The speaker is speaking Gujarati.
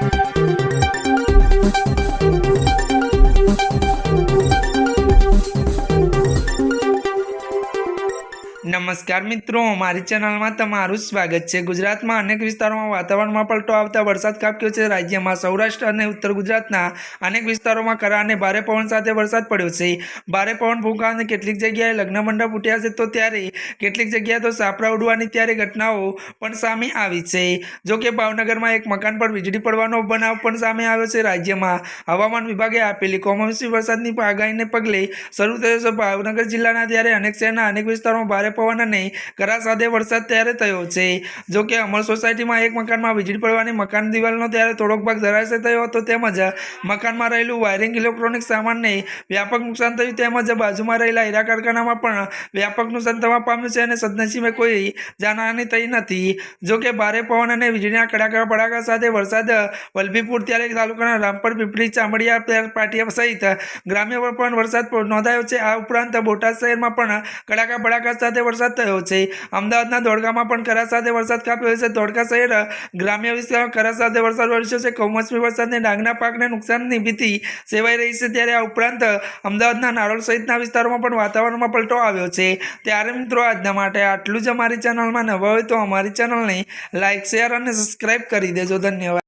Thank you. નમસ્કાર મિત્રો, મારી ચેનલમાં તમારું સ્વાગત છે. ગુજરાતમાં અનેક વિસ્તારોમાં વાતાવરણમાં પલટો આવતા વરસાદ ખાબક્યો છે. રાજ્યમાં સૌરાષ્ટ્ર અને ઉત્તર ગુજરાતના અનેક વિસ્તારોમાં કરા અને ભારે પવન સાથે વરસાદ પડ્યો છે. ભારે પવન ફૂંકા અને કેટલીક જગ્યાએ લગ્ન મંડપ ઉઠ્યા છે તો ત્યારે કેટલીક જગ્યાએ તો સાપરા ઉડવાની ત્યારે ઘટનાઓ પણ સામે આવી છે. જો કે ભાવનગરમાં એક મકાન પર વીજળી પડવાનો બનાવ પણ સામે આવ્યો છે. રાજ્યમાં હવામાન વિભાગે આપેલી કમોસમી વરસાદની આગાહીને પગલે શરૂ થયો છે. ભાવનગર જિલ્લાના ત્યારે અનેક શહેરના અનેક વિસ્તારોમાં ભારે પવન અને કરા સાથે વરસાદ ત્યારે થયો છે. જો કે અમર સોસાયટીમાં એક મકાનમાં વીજળી પડવાની મકાન દિવાલનો ત્યારે થોડોક ભાગ ધરાશય થયો હતો તેમજ મકાનમાં રહેલું વાયરિંગ ઇલેક્ટ્રોનિક સામાનને વ્યાપક નુકસાન થયું તેમજ બાજુમાં રહેલા હીરા કારખાનામાં પણ વ્યાપક નુકસાન થવા પામ્યું છે અને સદનસીબે કોઈ જાનહાની થઈ નથી. જો કે ભારે પવન અને વીજળીના કડાકા પડાકા સાથે વરસાદ વલભીપુર ત્યારે તાલુકાના રામપર, પીપળી, ચામડિયા પાટિયા સહિત ગ્રામ્ય પણ વરસાદ નોંધાયો છે. આ ઉપરાંત બોટાદ શહેરમાં પણ કડાકા પડાકા સાથે વરસાદ થયો છે. અમદાવાદના ધોળકામાં પણ કરા સાથે વરસાદ કાપ્યો છે ધોળકા શહેર, ગ્રામ્ય વિસ્તારમાં કરા સાથે વરસાદ વરસ્યો છે. કમોસમી વરસાદને ડાંગના પાકને નુકસાનની ભીતિ સેવાઈ રહી છે. ત્યારે આ ઉપરાંત અમદાવાદના નારોલ સહિતના વિસ્તારોમાં પણ વાતાવરણમાં પલટો આવ્યો છે. ત્યારે મિત્રો આજના માટે આટલું જ અમારી ચેનલમાં નવા હોય તો અમારી ચેનલને લાઇક શેર અને સબસ્ક્રાઈબ કરી દેજો. ધન્યવાદ.